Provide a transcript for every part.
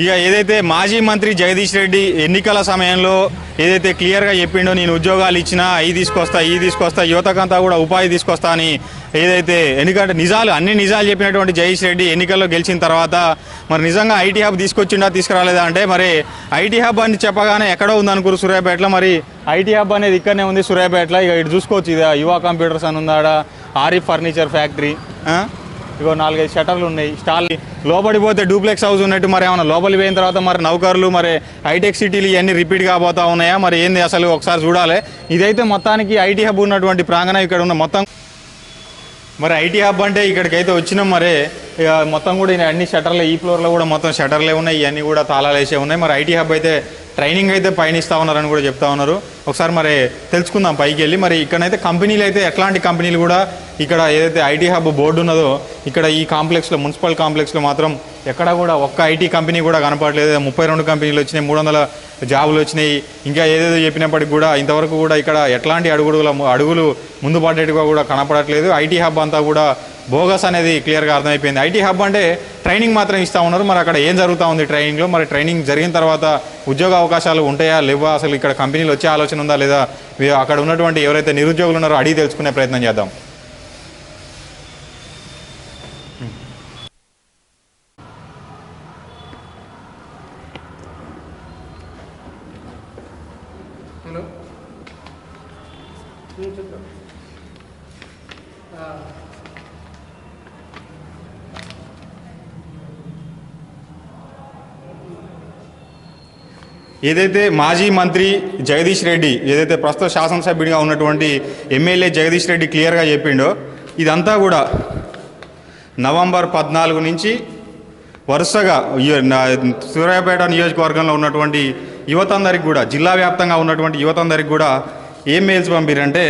ఇక ఏదైతే మాజీ మంత్రి జగదీష్ రెడ్డి ఎన్నికల సమయంలో ఏదైతే క్లియర్గా చెప్పిండో నేను ఉద్యోగాలు ఇచ్చినా అవి తీసుకొస్తా ఈ తీసుకొస్తా యువతకంతా కూడా ఉపాధి తీసుకొస్తా అని ఏదైతే ఎందుకంటే నిజాలు అన్ని నిజాలు చెప్పినటువంటి జగదీష్ రెడ్డి ఎన్నికల్లో గెలిచిన తర్వాత మరి నిజంగా ఐటీ హబ్ తీసుకొచ్చిండా తీసుకురాలేదా అంటే మరి ఐటీ హబ్ అని చెప్పగానే ఎక్కడో ఉందనుకోరు సూర్యాపేటలో. మరి ఐటీ హబ్ అనేది ఇక్కడనే ఉంది సూర్యాపేటలో. ఇక ఇటు చూసుకోవచ్చు ఇది యువ కంప్యూటర్స్ అని ఉందాడ ఆరిఫ్ ఫర్నిచర్ ఫ్యాక్టరీ. ఇగో నాలుగైదు షటర్లు ఉన్నాయి. స్టాల్ లోపడిపోతే డూప్లెక్స్ హౌస్ ఉన్నట్టు మరి ఏమైనా లోపలికి పోయిన తర్వాత మరి నౌకర్లు మరి హైటెక్ సిటీలు ఇవన్నీ రిపీట్ కాబోతా ఉన్నాయా? మరి ఏంది అసలు ఒకసారి చూడాలి. ఇదైతే మొత్తానికి ఐటీ హబ్ ఉన్నటువంటి ప్రాంగణం ఇక్కడ ఉన్న మొత్తం. మరి ఐటీ హబ్ అంటే ఇక్కడికైతే వచ్చినాం మరి. మొత్తం కూడా అన్ని షటర్లు ఈ ఫ్లోర్లో కూడా మొత్తం షటర్లే ఉన్నాయి. ఇవన్నీ కూడా తాళాలు వేసే ఉన్నాయి. మరి ఐటీ హబ్ అయితే ట్రైనింగ్ అయితే పైన ఉన్నారని కూడా చెప్తా ఉన్నారు. ఒకసారి మరి తెలుసుకుందాం పైకి వెళ్ళి. మరి ఇక్కడైతే కంపెనీలు అయితే ఎట్లాంటి కంపెనీలు కూడా ఇక్కడ ఏదైతే ఐటీ హబ్ బోర్డు ఉన్నదో ఇక్కడ ఈ కాంప్లెక్స్లో మున్సిపల్ కాంప్లెక్స్లో మాత్రం ఎక్కడ కూడా ఒక్క ఐటీ కంపెనీ కూడా కనపడలేదు. ముప్పై రెండు కంపెనీలు వచ్చినాయి మూడు వందల జాబులు వచ్చినాయి. ఇంకా ఏదేదో చెప్పినప్పటికి కూడా ఇంతవరకు కూడా ఇక్కడ ఎట్లాంటి అడుగుడుగుల అడుగులు ముందు పడేట్టుగా కూడా కనపడట్లేదు. ఐటీ హబ్ అంతా కూడా బోగస్ అనేది క్లియర్గా అర్థమైపోయింది. ఐటీ హబ్ అంటే ట్రైనింగ్ మాత్రం ఇస్తూ ఉన్నారు. మరి అక్కడ ఏం జరుగుతూ ఉంది ట్రైనింగ్లో? మరి ట్రైనింగ్ జరిగిన తర్వాత ఉద్యోగ అవకాశాలు ఉంటాయా లేవా? అసలు ఇక్కడ కంపెనీలు వచ్చే ఆలోచన ఉందా లేదా? అక్కడ ఉన్నటువంటి ఎవరైతే నిరుద్యోగులు ఉన్నారో అడిగి తెలుసుకునే ప్రయత్నం చేద్దాం. ఏదైతే మాజీ మంత్రి జగదీష్ రెడ్డి ఏదైతే ప్రస్తుత శాసనసభ్యుడిగా ఉన్నటువంటి ఎమ్మెల్యే జగదీష్ రెడ్డి క్లియర్గా చెప్పిండో ఇదంతా కూడా నవంబర్ పద్నాలుగు నుంచి వరుసగా సూర్యాపేట నియోజకవర్గంలో ఉన్నటువంటి యువతందరికి కూడా జిల్లా వ్యాప్తంగా ఉన్నటువంటి యువతందరికి కూడా ఏం మెయిల్స్ పంపిరంటే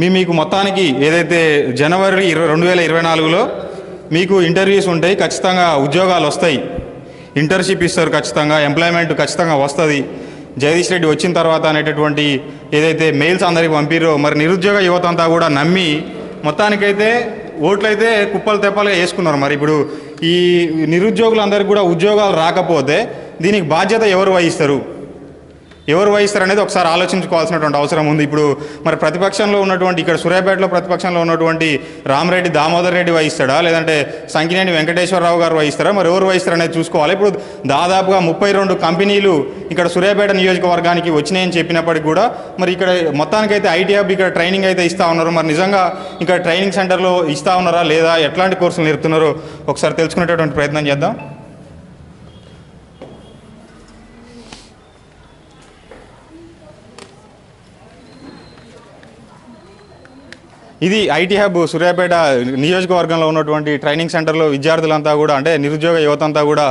మీ మీకు మొత్తానికి ఏదైతే జనవరి ఇరవై రెండు వేల ఇరవై నాలుగులో మీకు ఇంటర్వ్యూస్ ఉంటాయి ఖచ్చితంగా ఉద్యోగాలు వస్తాయి. ఇంటర్న్షిప్ ఇస్తారు ఖచ్చితంగా ఎంప్లాయ్మెంట్ ఖచ్చితంగా వస్తుంది. జగదీష్ రెడ్డి వచ్చిన తర్వాత అనేటటువంటి ఏదైతే మెయిల్స్ అందరికి పంపిరో మరి నిరుద్యోగ యువత అంతా కూడా నమ్మి మొత్తానికైతే ఓట్లయితే కుప్పలు తెప్పలుగా వేసుకున్నారు. మరి ఇప్పుడు ఈ నిరుద్యోగులందరికీ కూడా ఉద్యోగాలు రాకపోతే దీనికి బాధ్యత ఎవరు వహిస్తారు? ఎవరు వహిస్తారు అనేది ఒకసారి ఆలోచించుకోవాల్సినటువంటి అవసరం ఉంది. ఇప్పుడు మరి ప్రతిపక్షంలో ఉన్నటువంటి ఇక్కడ సూర్యాపేటలో ప్రతిపక్షంలో ఉన్నటువంటి రామరెడ్డి దామోదర్ రెడ్డి వహిస్తాడా? లేదంటే సంకినేని వెంకటేశ్వరరావు గారు వహిస్తారా? మరి ఎవరు వహిస్తారు అనేది చూసుకోవాలి. ఇప్పుడు దాదాపుగా ముప్పై రెండు కంపెనీలు ఇక్కడ సూర్యాపేట నియోజకవర్గానికి వచ్చినాయని చెప్పినప్పటికీ కూడా మరి ఇక్కడ మొత్తానికైతే ఐటీ హబ్ ఇక్కడ ట్రైనింగ్ అయితే ఇస్తా ఉన్నారు. మరి నిజంగా ఇక్కడ ట్రైనింగ్ సెంటర్లో ఇస్తా ఉన్నారా లేదా? ఎట్లాంటి కోర్సులు నేర్పుతున్నారో ఒకసారి తెలుసుకునేటటువంటి ప్రయత్నం చేద్దాం. ఇది ఐటీ హబ్ సూర్యాపేట నియోజకవర్గంలో ఉన్నటువంటి ట్రైనింగ్ సెంటర్లో విద్యార్థులంతా కూడా అంటే నిరుద్యోగ యువత అంతా కూడా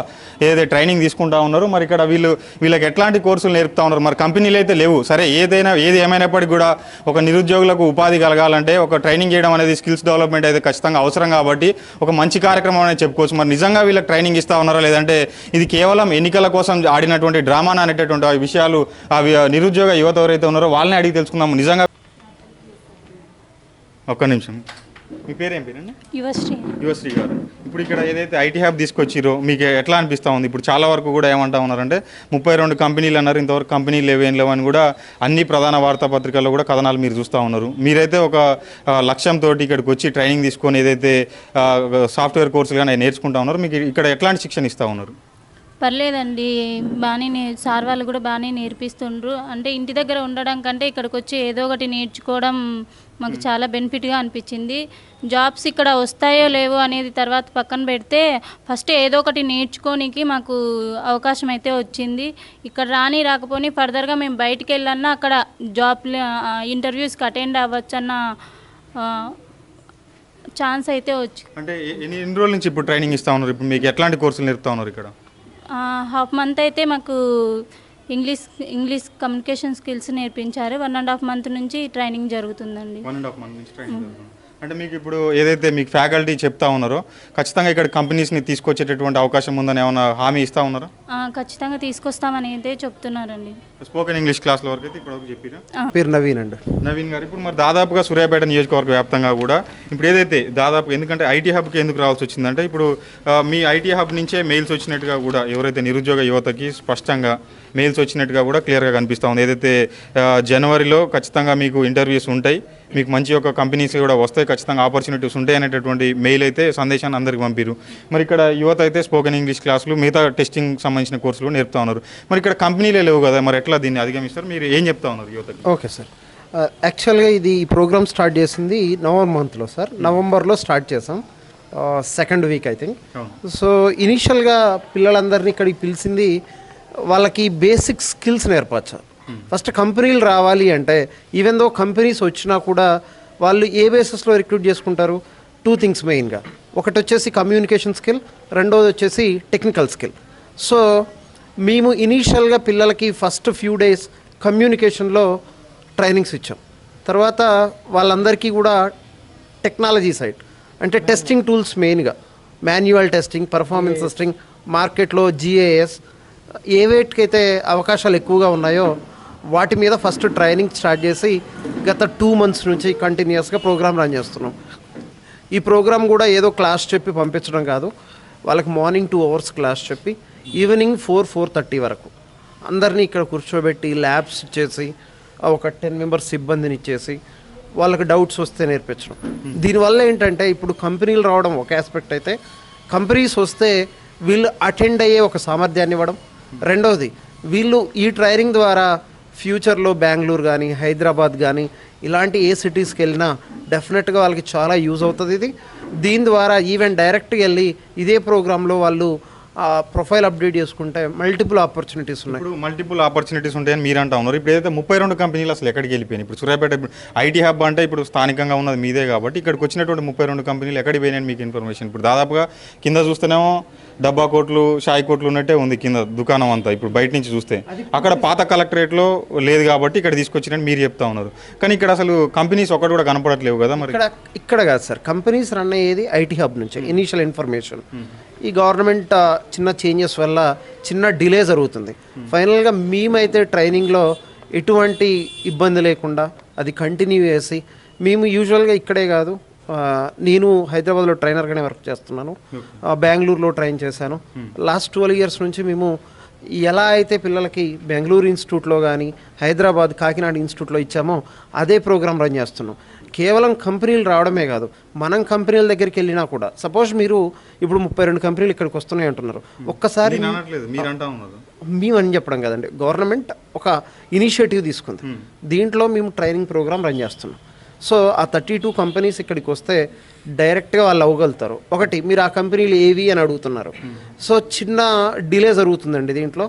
ఏదైతే ట్రైనింగ్ తీసుకుంటా ఉన్నారు మరి ఇక్కడ వీళ్ళు వీళ్ళకి ఎట్లాంటి కోర్సులు నేర్పుతా ఉన్నారు? మరి కంపెనీలు అయితే లేవు. సరే ఏదైనా ఏది ఏమైనప్పటికీ కూడా ఒక నిరుద్యోగులకు ఉపాధి కలగాలంటే ఒక ట్రైనింగ్ చేయడం అనేది స్కిల్స్ డెవలప్మెంట్ అయితే ఖచ్చితంగా అవసరం కాబట్టి ఒక మంచి కార్యక్రమం అనేది చెప్పుకోవచ్చు. మరి నిజంగా వీళ్ళకి ట్రైనింగ్ ఇస్తా ఉన్నారా లేదంటే ఇది కేవలం ఎన్నికల కోసం ఆడినటువంటి డ్రామానా అనేటటువంటి విషయాలు అవి నిరుద్యోగ యువత ఎవరైతే ఉన్నారో వాళ్ళని అడిగి తెలుసుకుందాం నిజంగా ఒక్క నిమిషం. మీ పేరేం పేరండి యువశ్రీ. యువశ్రీ గారు. ఇప్పుడు ఇక్కడ ఏదైతే ఐటీ హ్యాబ్ తీసుకొచ్చిరో మీకు ఎట్లా అనిపిస్తూ ఉంది? ఇప్పుడు చాలా వరకు కూడా ఏమంటా ఉన్నారంటే ముప్పై రెండు కంపెనీలు అన్నారు ఇంతవరకు కంపెనీలు లేవు ఏం లేవని కూడా అన్ని ప్రధాన వార్తాపత్రికల్లో కూడా కథనాలు మీరు చూస్తూ ఉన్నారు. మీరైతే ఒక లక్ష్యంతో ఇక్కడికి వచ్చి ట్రైనింగ్ తీసుకొని ఏదైతే సాఫ్ట్వేర్ కోర్సులు కానీ నేర్చుకుంటా ఉన్నారు మీకు ఇక్కడ ఎట్లాంటి శిక్షణ ఇస్తూ ఉన్నారు? పర్లేదండి బాగానే నే సార్ వాళ్ళు కూడా బాగానే నేర్పిస్తుండ్రు. అంటే ఇంటి దగ్గర ఉండడం కంటే ఇక్కడికి వచ్చి ఏదో ఒకటి నేర్చుకోవడం మాకు చాలా బెనిఫిట్గా అనిపించింది. జాబ్స్ ఇక్కడ వస్తాయో లేవో అనేది తర్వాత పక్కన పెడితే ఫస్ట్ ఏదో ఒకటి నేర్చుకోనికి మాకు అవకాశం అయితే వచ్చింది. ఇక్కడ రాని రాకపోని ఫర్దర్గా మేము బయటికి వెళ్ళన్నా అక్కడ జాబ్ ఇంటర్వ్యూస్కి అటెండ్ అవ్వచ్చన్న ఛాన్స్ అయితే వచ్చి అంటే ఎన్ని రోజుల నుంచి ఇప్పుడు ట్రైనింగ్ ఇస్తా ఉన్నారు? ఇప్పుడు మీకు ఎట్లాంటి కోర్సులు నేర్పుతా ఉన్నారు ఇక్కడ? హాఫ్ మంత్ అయితే మాకు ఇంగ్లీష్ ఇంగ్లీష్ కమ్యూనికేషన్ స్కిల్స్ నేర్పించారు. వన్ అండ్ హాఫ్ మంత్ నుంచి ట్రైనింగ్ జరుగుతుందండి. వన్ అండ్ హాఫ్ మంత్ నుంచి ట్రైనింగ్ అంటే మీకు ఇప్పుడు ఏదైతే మీకు ఫ్యాకల్టీ చెప్తా ఉన్నారో ఖచ్చితంగా ఇక్కడ కంపెనీస్ని తీసుకొచ్చేటటువంటి అవకాశం ఉందని ఏమైనా హామీ ఇస్తా ఉన్నారా? ఆ, ఖచ్చితంగా తీసుకొస్తామని అయితే చెప్తున్నారండి. స్పోకెన్ ఇంగ్లీష్ క్లాసుల వరకు అయితే ఇప్పుడు చెప్పిరా? పేరు నవీన్ అండి. నవీన్ గారు ఇప్పుడు మరి దాదాపుగా సూర్యాపేట నియోజకవర్గ వ్యాప్తంగా కూడా ఇప్పుడు ఏదైతే దాదాపు ఎందుకంటే ఐటీ హబ్కి ఎందుకు రావాల్సి వచ్చిందంటే ఇప్పుడు మీ ఐటీ హబ్ నుంచే మెయిల్స్ వచ్చినట్టుగా కూడా ఎవరైతే నిరుద్యోగ యువతకి స్పష్టంగా మెయిల్స్ వచ్చినట్టుగా కూడా క్లియర్గా కనిపిస్తూ ఉంది. ఏదైతే జనవరిలో ఖచ్చితంగా మీకు ఇంటర్వ్యూస్ ఉంటాయి మీకు మంచి ఒక కంపెనీస్ కూడా వస్తాయి ఖచ్చితంగా ఆపర్చునిటీస్ ఉంటాయి అనేటటువంటి మెయిల్ అయితే సందేశాన్ని అందరికి పంపిరు మరి ఇక్కడ యువత అయితే స్పోకెన్ ఇంగ్లీష్ క్లాసులు మిగతా టెస్టింగ్ సంబంధించిన కోర్సులు నేర్పుతా ఉన్నారు. మరి ఇక్కడ కంపెనీలే లేవు కదా మరి ఎట్లా దీన్ని అధిగమిస్తారు? మీరు ఏం చెప్తా ఉన్నారు యువతకి? Okay sir. యాక్చువల్గా ఇది ఈ ప్రోగ్రామ్ స్టార్ట్ చేసింది నవంబర్ మంత్లో సార్. నవంబర్లో స్టార్ట్ చేసాం. Second week I think. So ఇనీషియల్గా పిల్లలందరినీ ఇక్కడికి పిలిచింది వాళ్ళకి బేసిక్ స్కిల్స్ నేర్పచ్చు. ఫస్ట్ కంపెనీలు రావాలి అంటే ఈవెన్ దో కంపెనీస్ వచ్చినా కూడా వాళ్ళు ఏ బేసిస్లో రిక్రూట్ చేసుకుంటారు? టూ థింగ్స్ మెయిన్గా ఒకటి వచ్చేసి కమ్యూనికేషన్ స్కిల్ రెండోది వచ్చేసి టెక్నికల్ స్కిల్ సో మేము ఇనీషియల్గా పిల్లలకి ఫస్ట్ ఫ్యూ డేస్ కమ్యూనికేషన్లో ట్రైనింగ్స్ ఇచ్చాం. తర్వాత వాళ్ళందరికీ కూడా టెక్నాలజీ సైడ్ అంటే టెస్టింగ్ టూల్స్ మెయిన్గా మాన్యువల్ టెస్టింగ్ పర్ఫార్మెన్స్ టెస్టింగ్ మార్కెట్లో జిఏఎస్ ఏ వేటికైతే అవకాశాలు ఎక్కువగా ఉన్నాయో వాటి మీద ఫస్ట్ ట్రైనింగ్ స్టార్ట్ చేసి గత టూ మంత్స్ నుంచి కంటిన్యూస్గా ప్రోగ్రామ్ రన్ చేస్తున్నాం. ఈ ప్రోగ్రామ్ కూడా ఏదో క్లాస్ చెప్పి పంపించడం కాదు. వాళ్ళకి మార్నింగ్ టూ అవర్స్ క్లాస్ చెప్పి ఈవినింగ్ ఫోర్ ఫోర్ థర్టీ వరకు అందరినీ ఇక్కడ కూర్చోబెట్టి ల్యాబ్స్ ఇచ్చేసి ఒక టెన్ మెంబర్స్ సిబ్బందిని ఇచ్చేసి వాళ్ళకి డౌట్స్ వస్తే నేర్పించడం. దీనివల్ల ఏంటంటే ఇప్పుడు కంపెనీలు రావడం ఒక ఆస్పెక్ట్ అయితే కంపెనీస్ వస్తే వీళ్ళు అటెండ్ అయ్యే ఒక సామర్థ్యాన్ని ఇవ్వడం. రెండవది వీళ్ళు ఈ ట్రైనింగ్ ద్వారా ఫ్యూచర్లో బెంగళూరు కానీ హైదరాబాద్ కానీ ఇలాంటి ఏ సిటీస్కి వెళ్ళినా డెఫినెట్గా వాళ్ళకి చాలా యూజ్ అవుతుంది ఇది. దీని ద్వారా ఈవెన్ డైరెక్ట్గా వెళ్ళి ఇదే ప్రోగ్రాంలో వాళ్ళు ప్రొఫైల్ అప్డేట్ చేసుకుంటే మల్టిపుల్ ఆపర్చునిటీస్ ఉన్నాయి. ఇప్పుడు మల్టిపుల్ ఆపర్చునిటీస్ ఉంటాయని మీరు అంటా ఉన్నారు. ఇప్పుడు ఏదైతే ముప్పై రెండు కంపెనీలు అసలు ఎక్కడికి వెళ్ళిపోయినాయి? ఇప్పుడు సూర్యాపేట ఐటీ హబ్ అంటే ఇప్పుడు స్థానికంగా ఉన్నది మీదే కాబట్టి ఇక్కడికి వచ్చినటువంటి ముప్పై రెండు కంపెనీలు ఎక్కడికి పోయినాయని మీకు ఇన్ఫర్మేషన్. ఇప్పుడు దాదాపుగా కింద చూస్తేనేమో డబ్బా కోట్లు షాయి కోట్లు ఉన్నట్టే ఉంది కింద దుకాణం అంతా. ఇప్పుడు బయట నుంచి చూస్తే. అక్కడ పాత కలెక్టరేట్లో లేదు కాబట్టి ఇక్కడ తీసుకొచ్చినట్టు మీరు చెప్తా ఉన్నారు. కానీ ఇక్కడ అసలు కంపెనీస్ ఒకటి కూడా కనపడట్లేవు కదా మరి? ఇక్కడ ఇక్కడ కాదు సార్. కంపెనీస్ రన్ అయ్యేది ఐటీ హబ్ నుంచి ఇనీషియల్ ఇన్ఫర్మేషన్. ఈ గవర్నమెంట్ చిన్న చేంజెస్ వల్ల చిన్న డిలే జరుగుతుంది. ఫైనల్గా మేమైతే ట్రైనింగ్లో ఎటువంటి ఇబ్బంది లేకుండా అది కంటిన్యూ చేసి మేము యూజువల్గా ఇక్కడే కాదు నేను హైదరాబాద్లో ట్రైనర్గానే వర్క్ చేస్తున్నాను. బెంగళూరులో ట్రైన్ చేశాను. లాస్ట్ ట్వెల్వ్ ఇయర్స్ నుంచి మేము ఎలా అయితే పిల్లలకి బెంగళూరు ఇన్స్టిట్యూట్లో కానీ హైదరాబాద్ కాకినాడ ఇన్స్టిట్యూట్లో ఇచ్చామో అదే ప్రోగ్రామ్ రన్ చేస్తున్నాం. కేవలం కంపెనీలు రావడమే కాదు మనం కంపెనీల దగ్గరికి వెళ్ళినా కూడా సపోజ్ మీరు ఇప్పుడు ముప్పై రెండు కంపెనీలు ఇక్కడికి వస్తున్నాయి అంటున్నారు. ఒక్కసారి మేము అని చెప్పడం కదండి. గవర్నమెంట్ ఒక ఇనిషియేటివ్ తీసుకుంది. దీంట్లో మేము ట్రైనింగ్ ప్రోగ్రామ్ రన్ చేస్తున్నాం. సో ఆ థర్టీ టూ కంపెనీస్ ఇక్కడికి వస్తే డైరెక్ట్గా వాళ్ళు అవ్వగలుగుతారు. ఒకటి మీరు ఆ కంపెనీలు ఏవి అని అడుగుతున్నారు. సో చిన్న డిలే జరుగుతుందండి దీంట్లో.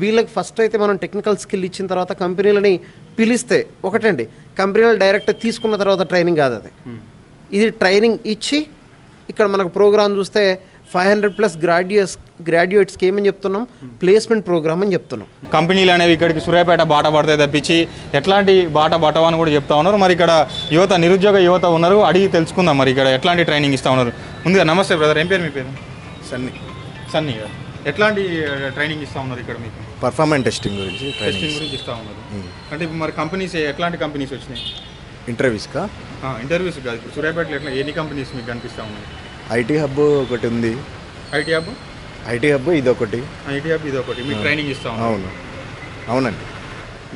వీళ్ళకి ఫస్ట్ అయితే మనం టెక్నికల్ స్కిల్ ఇచ్చిన తర్వాత కంపెనీలని పిలిస్తే ఒకటండి కంపెనీలు డైరెక్ట్ తీసుకున్న తర్వాత ట్రైనింగ్ కాదు అది ఇది ట్రైనింగ్ ఇచ్చి ఇక్కడ మనకు ప్రోగ్రామ్ చూస్తే ఫైవ్ హండ్రెడ్ ప్లస్ గ్రాడ్యుయేట్స్ గ్రాడ్యుయేట్స్కి ఏమని చెప్తున్నాం? ప్లేస్మెంట్ ప్రోగ్రామ్ అని చెప్తున్నాం. కంపెనీలు అనేవి ఇక్కడికి సూర్యాపేట బాట పడతాయి తప్పించి ఎట్లాంటి బాట పట్టవని కూడా చెప్తా ఉన్నారు. మరి ఇక్కడ యువత నిరుద్యోగ యువత ఉన్నారు. అడిగి తెలుసుకుందాం మరి ఇక్కడ ఎట్లాంటి ట్రైనింగ్ ఇస్తా ఉన్నారు. ముందుగా నమస్తే బ్రదర్ ఏం పేరు మీ పేరు? సన్ని. సన్నీ గారు. ఎట్లాంటి ట్రైనింగ్ ఇస్తా ఉన్నారు ఇక్కడ మీకు? పర్ఫార్మెన్స్ టెస్టింగ్ గురించి టెస్టింగ్ ట్రైనింగ్ గురించి ఇస్తా ఉన్నారు. అంటే ఇప్పుడు మరి కంపెనీస్ ఎట్లాంటి కంపెనీస్ వచ్చినాయి? ఇంటర్వ్యూస్కా ఇంటర్వ్యూస్ కాదు. ఇప్పుడు సూర్యాపేటలో ఎట్లా ఎన్ని కంపెనీస్ మీకు కనిపిస్తా ఉన్నాయి? ఐటీ హబ్ ఒకటి ఉంది. IT hub? ఐటీ హబ్ ఇది ఒకటి ఐటీ హబ్ ఇది ఒకటి మీకు ట్రైనింగ్ ఇస్తా అవును. అవునండి.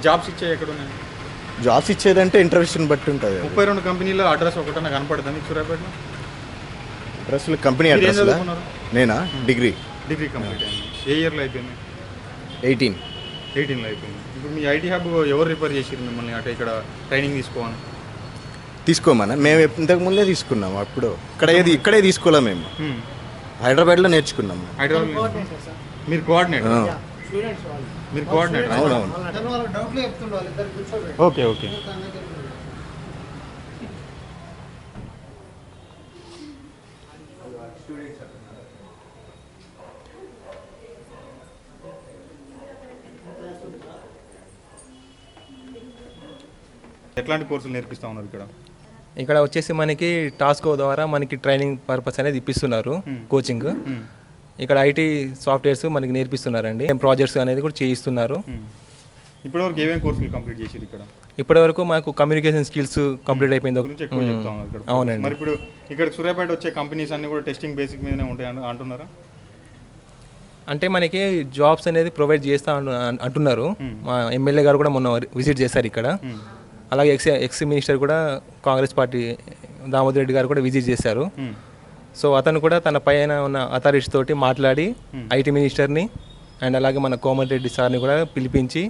జాబ్స్ ఇచ్చే ఎక్కడ ఉన్నాయి జాబ్స్ ఇచ్చేదంటే ఇంటర్వ్యూస్ని బట్టి ఉంటుంది ముప్పై రెండు కంపెనీలో అడ్రస్ ఒకటన్నా కనపడుతుంది మీకు సూర్యాపేటలో? అడ్రస్లు కంపెనీ చదువుకున్నారు? నేనా? డిగ్రీ. డిగ్రీ కంప్లీట్ అయింది. ఏ ఇయర్లో అయిపోయింది? ఎయిటీన్. ఎయిటీన్లో అయిపోయింది. ఇప్పుడు మీ ఐటీ హబ్ ఎవరు రిఫర్ చేసిరు మిమ్మల్ని? అంటే ఇక్కడ ట్రైనింగ్ తీసుకోవాలి తీసుకోమన్నా. మేము ఇంతకు ముందే తీసుకున్నాము అప్పుడు. ఇక్కడ ఏది ఇక్కడే తీసుకోలే మేము. హైదరాబాద్లో నేర్చుకున్నాము. హైదరాబాద్ మీరు కోఆర్డినేటర్ మీరు కోఆర్డినేటర్ అవునవును ఓకే ఓకే. ఎట్లాంటి కోర్సులు నేర్పిస్తా ఉన్నారు ఇక్కడ? ఇక్కడ వచ్చేసి మనకి టాస్కో ద్వారా మనకి ట్రైనింగ్ పర్పస్ అనేది ఇప్పిస్తున్నారు కోచింగ్. ఇక్కడ ఐటీ సాఫ్ట్వేర్స్ మనకి నేర్పిస్తున్నారండి. ప్రాజెక్ట్స్ అనేది కూడా చేయిస్తున్నారు. ఇప్పటివరకు ఏమేమి కోర్సులు కంప్లీట్ చేసారు ఇక్కడ? ఇప్పటి వరకు మాకు కమ్యూనికేషన్ స్కిల్స్ కంప్లీట్ అయిపోయింది. అవునండి. మరి ఇప్పుడు ఇక్కడ సూర్యాపేట వచ్చే కంపెనీస్ అన్ని కూడా టెస్టింగ్ బేసిక్ మీదనే ఉంటాయి అంటున్నారా? అంటే మనకి జాబ్స్ అనేది ప్రొవైడ్ చేస్తా అంటున్నారు. మా ఎమ్మెల్యే గారు కూడా మొన్న విజిట్ చేశారు ఇక్కడ. అలాగే ఎక్స్ ఎక్స్ మినిస్టర్ కూడా కాంగ్రెస్ పార్టీ దామోదర్ రెడ్డి గారు కూడా విజిట్ చేశారు. సో అతను కూడా తన పైన ఉన్న అథారిటీస్ తోటి మాట్లాడి ఐటీ మినిస్టర్ని అండ్ అలాగే మన కోమటిరెడ్డి సార్ని కూడా పిలిపించి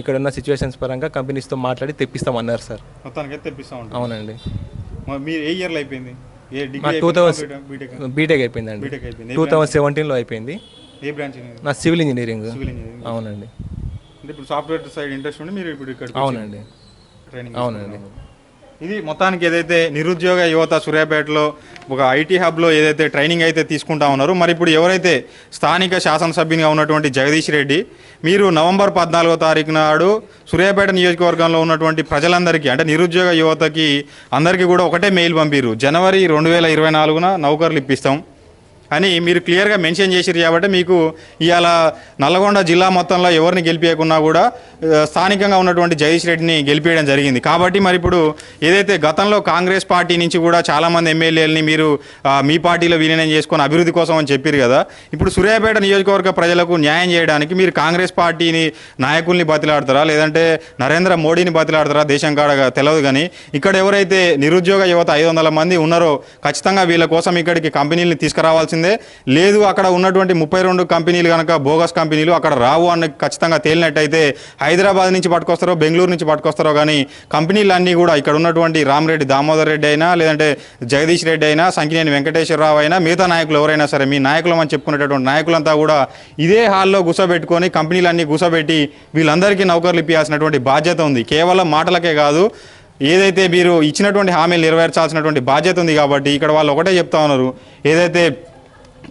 ఇక్కడ ఉన్న సిచ్యువేషన్స్ పరంగా కంపెనీస్తో మాట్లాడి తెప్పిస్తామన్నారు సార్. మొత్తానికి తెప్పిస్తా అవునండి. మరి ఏ ఇయర్లో అయిపోయింది? టూ థౌసండ్ బీటెక్ అయిపోయిందండి. టూ థౌసండ్ సెవెంటీన్లో అయిపోయింది. ఏ బ్రాంచ్ నా సివిల్ ఇంజనీరింగ్. Civil engineering. అవునండి. అంటే ఇప్పుడు సాఫ్ట్వేర్ సైడ్ ఇంట్రెస్ట్ ఉండి మీరు ఇప్పుడు ఇక్కడ అవునండి. ట్రైనింగ్ అవునండి. ఇది మొత్తానికి ఏదైతే నిరుద్యోగ యువత సూర్యాపేటలో ఒక ఐటీ హబ్లో ఏదైతే ట్రైనింగ్ అయితే తీసుకుంటా ఉన్నారో మరి ఇప్పుడు ఎవరైతే స్థానిక శాసనసభ్యునిగా ఉన్నటువంటి జగదీష్ రెడ్డి మీరు నవంబర్ పద్నాలుగో తారీఖు నాడు సూర్యాపేట నియోజకవర్గంలో ఉన్నటువంటి ప్రజలందరికీ అంటే నిరుద్యోగ యువతకి అందరికీ కూడా ఒకటే మెయిల్ పంపిరు జనవరి రెండు వేల ఇరవై నాలుగున నౌకర్లు ఇప్పిస్తాం. అని మీరు క్లియర్గా మెన్షన్ చేసిరు కాబట్టి మీకు ఇవాళ నల్లగొండ జిల్లా మొత్తంలో ఎవరిని గెలిపేయకున్నా కూడా స్థానికంగా ఉన్నటువంటి జగదీష్ రెడ్డిని గెలిపేయడం జరిగింది. కాబట్టి మరి ఇప్పుడు ఏదైతే గతంలో కాంగ్రెస్ పార్టీ నుంచి కూడా చాలామంది ఎమ్మెల్యేలని మీరు మీ పార్టీలో విలీనం చేసుకొని అభివృద్ధి కోసం అని చెప్పారు కదా ఇప్పుడు సూర్యాపేట నియోజకవర్గ ప్రజలకు న్యాయం చేయడానికి మీరు కాంగ్రెస్ పార్టీని నాయకుల్ని బతిలాడతారా? లేదంటే నరేంద్ర మోడీని బతిలాడతారా? దేశం కాడ తెలియదు కానీ ఇక్కడ ఎవరైతే నిరుద్యోగ యువత ఐదు వందల మంది ఉన్నారో ఖచ్చితంగా వీళ్ళ కోసం ఇక్కడికి కంపెనీలని తీసుకురావాల్సింది లేదు అక్కడ ఉన్నటువంటి ముప్పై రెండు కంపెనీలు కనుక బోగస్ కంపెనీలు అక్కడ రావు అన్న ఖచ్చితంగా తేలినట్టయితే హైదరాబాద్ నుంచి పట్టుకొస్తారో బెంగళూరు నుంచి పట్టుకొస్తారో కానీ కంపెనీలు అన్నీ కూడా ఇక్కడ ఉన్నటువంటి రామరెడ్డి దామోదర్ రెడ్డి అయినా లేదంటే జగదీష్ రెడ్డి అయినా సంకినేని వెంకటేశ్వరరావు అయినా మిగతా నాయకులు ఎవరైనా సరే మీ నాయకులు అని చెప్పుకునేటటువంటి నాయకులంతా కూడా ఇదే హాల్లో గుసబెట్టుకొని కంపెనీలన్నీ గుసబెట్టి వీళ్ళందరికీ నౌకర్లు ఇప్పించాల్సినటువంటి బాధ్యత ఉంది. కేవలం మాటలకే కాదు ఏదైతే మీరు ఇచ్చినటువంటి హామీలు నెరవేర్చాల్సినటువంటి బాధ్యత ఉంది కాబట్టి ఇక్కడ వాళ్ళు ఒకటే చెప్తా ఉన్నారు. ఏదైతే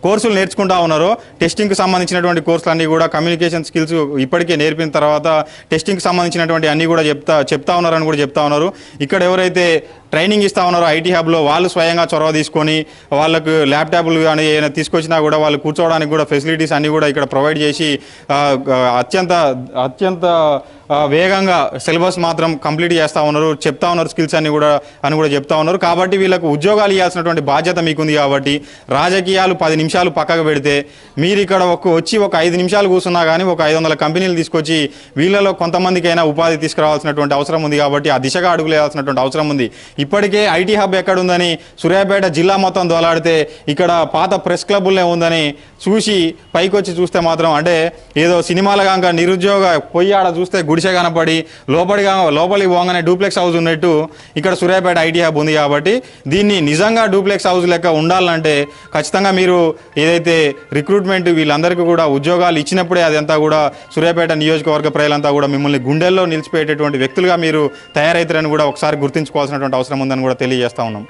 కోర్సులు నేర్చుకుంటా ఉన్నారో. టెస్టింగ్కి సంబంధించినటువంటి కోర్సులు అన్నీ కూడా కమ్యూనికేషన్ స్కిల్స్ ఇప్పటికే నేర్పిన తర్వాత టెస్టింగ్కి సంబంధించినటువంటి అన్నీ కూడా చెప్తా చెప్తా ఉన్నారని కూడా చెప్తా ఉన్నారు. ఇక్కడ ఎవరైతే ట్రైనింగ్ ఇస్తూ ఉన్నారు ఐటీ హబ్లో. వాళ్ళు స్వయంగా చొరవ తీసుకొని వాళ్ళకు ల్యాప్టాప్లు కానీ ఏమైనా తీసుకొచ్చినా కూడా వాళ్ళు కూర్చోవడానికి కూడా ఫెసిలిటీస్ అన్నీ కూడా ఇక్కడ ప్రొవైడ్ చేసి అత్యంత అత్యంత వేగంగా సిలబస్ మాత్రం కంప్లీట్ చేస్తూ ఉన్నారు. చెప్తా ఉన్నారు స్కిల్స్ అన్ని కూడా అని కూడా చెప్తా ఉన్నారు. కాబట్టి వీళ్ళకు ఉద్యోగాలు ఇవ్వాల్సినటువంటి బాధ్యత మీకుంది కాబట్టి రాజకీయాలు పది నిమిషాలు పక్కకు పెడితే మీరు ఇక్కడ ఒక వచ్చి ఒక ఐదు నిమిషాలు కూర్చున్నా కానీ ఒక ఐదు వందల కంపెనీలు తీసుకొచ్చి వీళ్ళలో కొంతమందికైనా ఉపాధి తీసుకురావాల్సినటువంటి అవసరం ఉంది కాబట్టి ఆ దిశగా అడుగులేయాల్సినటువంటి అవసరం ఉంది. ఇప్పటికే ఐటీ హబ్ ఎక్కడ ఉందని సూర్యాపేట జిల్లా మొత్తం దోలాడితే ఇక్కడ పాత ప్రెస్ క్లబ్బులనే ఉందని చూసి పైకి వచ్చి చూస్తే మాత్రం అంటే ఏదో సినిమాల కాక నిరుద్యోగ పొయ్యి ఆడ చూస్తే గుడిసె కనపడి లోపలిగా లోపలికి పోగానే డూప్లెక్స్ హౌస్ ఉన్నట్టు ఇక్కడ సూర్యాపేట ఐటీ హబ్ ఉంది కాబట్టి దీన్ని నిజంగా డూప్లెక్స్ హౌస్ లెక్క ఉండాలంటే ఖచ్చితంగా మీరు ఏదైతే రిక్రూట్మెంట్ వీళ్ళందరికీ కూడా ఉద్యోగాలు ఇచ్చినప్పుడే అదంతా కూడా సూర్యాపేట నియోజకవర్గ ప్రజలంతా కూడా మిమ్మల్ని గుండెల్లో నిలిచిపెట్టేటువంటి వ్యక్తులుగా మీరు తయారవుతారని కూడా ఒకసారి గుర్తుంచుకోవాల్సినటువంటి అవసరం ఉందని కూడా తెలియజేస్తా ఉన్నాం.